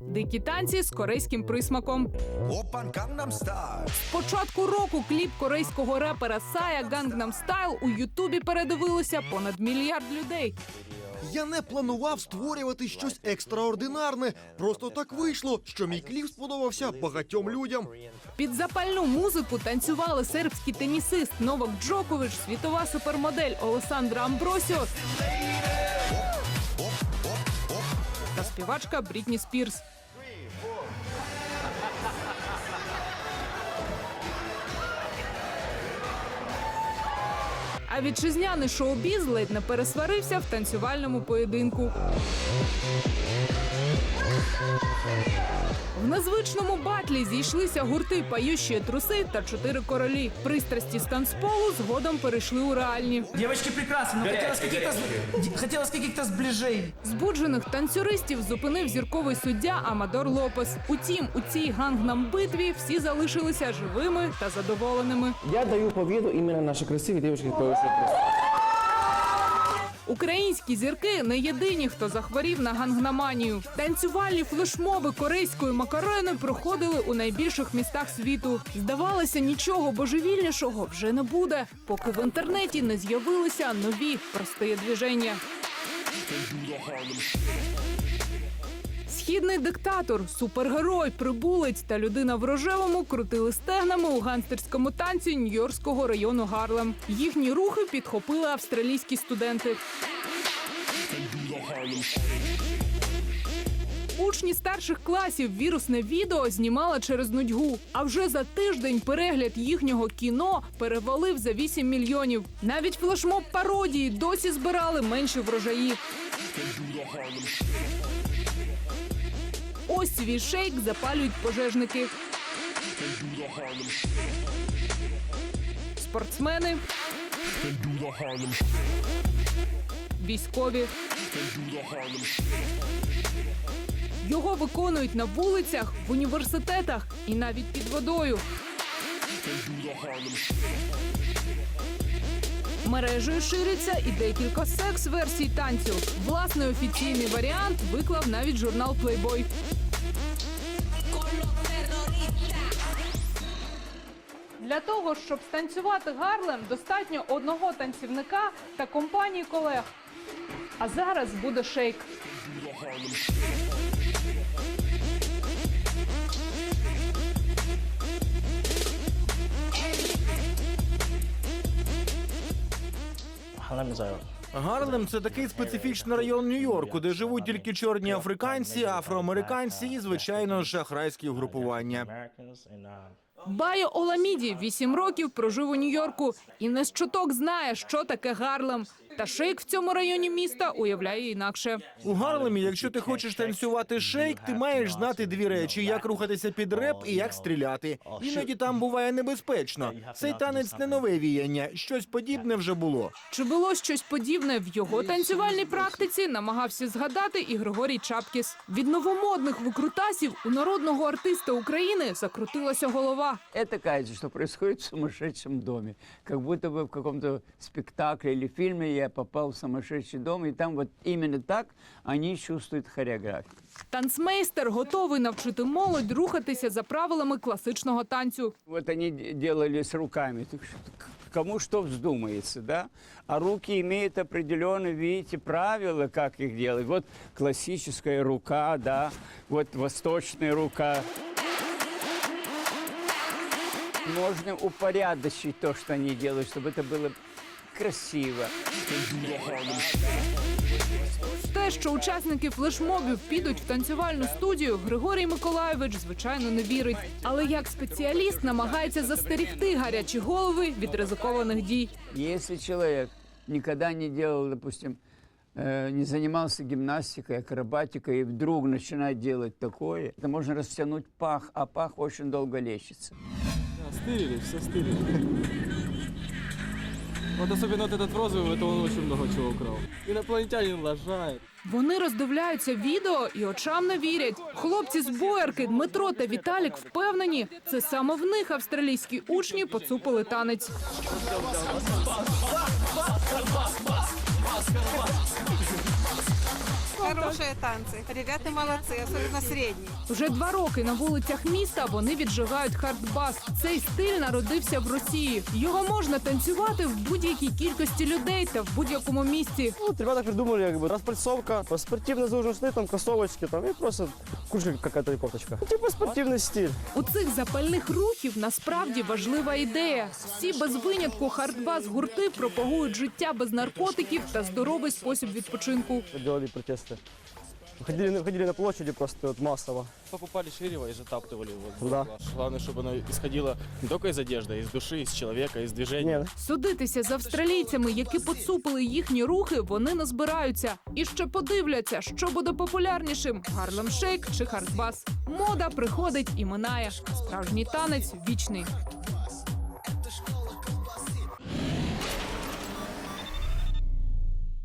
Дикі танці з корейським присмаком. Опан Gangnam Style. З початку року кліп корейського репера Сая Gangnam Style у Ютубі передивилося понад мільярд людей. Я не планував створювати щось екстраординарне. Просто так вийшло, що мій кліп сподобався багатьом людям. Під запальну музику танцювали сербський тенісист Новак Джокович, світова супермодель Олесандра Амбросіо співачка Брітні Спірс. А вітчизняний шоу-біз ледь не пересварився в танцювальному поєдинку. Незвичному батлі зійшлися гурти «Пающі труси та чотири королі. Пристрасті з танцполу згодом перейшли у реальні. Девочки прекрасны, но хотелось каких-то с- хотелось. Збуджених танцюристів зупинив зірковий суддя Амадор Лопес. Утім, у цій гангнам битві всі залишилися живими та задоволеними. Я даю победу именно нашей красивой девушке, поющей просто. Українські зірки не єдині, хто захворів на гангнаманію. Танцювальні флешмоби корейської макарони проходили у найбільших містах світу. Здавалося, нічого божевільнішого вже не буде, поки в інтернеті не з'явилися нові прості движення. Східний диктатор, супергерой, прибулець та людина в рожевому крутили стегнами у ганстерському танці Нью-Йоркського району Гарлем. Їхні рухи підхопили австралійські студенти. Учні старших класів вірусне відео знімали через нудьгу. А вже за тиждень перегляд їхнього кіно перевалив за 8 мільйонів. Навіть флешмоб пародії досі збирали менші врожаї. Ось свій шейк запалюють пожежники. Спортсмени. Військові. Його виконують на вулицях, в університетах і навіть під водою. Мережею шириться і декілька секс-версій танцю. Власний офіційний варіант виклав навіть журнал Playboy. Для того, щоб станцювати Гарлем, достатньо одного танцівника та компанії колег. А зараз буде шейк. Гарлем це такий специфічний район Нью-Йорку, де живуть тільки чорні африканці, афроамериканці і звичайно шахрайські угрупування. Байо Оламіді 8 років прожив у Нью-Йорку і не з чуток знає, що таке Гарлем. Та шейк в цьому районі міста уявляє інакше. У Гарлемі, якщо ти хочеш танцювати шейк, ти маєш знати дві речі: як рухатися під реп і як стріляти. Іноді там буває небезпечно. Цей танець не нове віяння, щось подібне вже було. Чи було щось подібне в його танцювальній практиці? Намагався згадати і Григорій Чапкіс. Від новомодних викрутасів у народного артиста України закрутилася голова. Это кажется, что происходит в сумасшедшем доме. Как будто бы в каком-то спектакле или фильме я попал в сумасшедший дом, и там вот именно так они чувствуют хореографию. Танцмейстер готовий навчити молодь рухатися за правилами класичного танцю. Вот они д- делали с руками. Так что- к- Кому что вздумается, да? А руки имеют определенные, видите, правила, как их делать. Вот классическая рука, да, вот восточная рука. Можно упорядочить то, что они делают, чтобы это было красиво. В те, що учасники флешмобів підуть в танцювальну студію, Григорій Миколайович звичайно не вірить. Але як спеціаліст намагається застерігти гарячі голови від ризикованих дій. Если человек никогда не делал, допустим, э, не занимался гимнастикой, акробатикой, и вдруг начинает делать такое, это можно растянуть пах, а пах очень долго лечится. Стырили, все стырили. Вот особенно вот этот в розовый, это он очень много чего украл. Инопланетянин лажает. Вони роздивляються відео і очам не вірять. Хлопці з боярки Дмитро та Віталік впевнені, це саме в них австралійські учні поцупили танець. Хорошие танцы. Ребята молодцы, особенно средние. Вже два роки на вулицях міста вони віджигають хардбас. Цей стиль народився в Росії. Його можна танцювати в будь-якій кількості людей та в будь-якому місці. Вот ребята придумали как бы распальцовка, спортивные нужны там кроссовочки, там и просто куртка какая-то и кофточка. Ну, Типа спортивный стиль. У цих запальних рухів насправді важлива ідея. Всі без винятку хардбас гурти пропагують життя без наркотиків та здоровий спосіб відпочинку. Делали протесты. Ходили, ходили на площади просто вот массово. Покупали ширево и затаптывали его. Да. Главное, чтобы оно исходило не только из одежды, а из души, из человека, из движения. Нет, Судитися з австралійцями, які поцупили їхні рухи, вони не збираються. І ще подивляться, що буде популярнішим: Гарлем Шейк чи хардбас. Мода приходить і минає. Справжній танець вічний.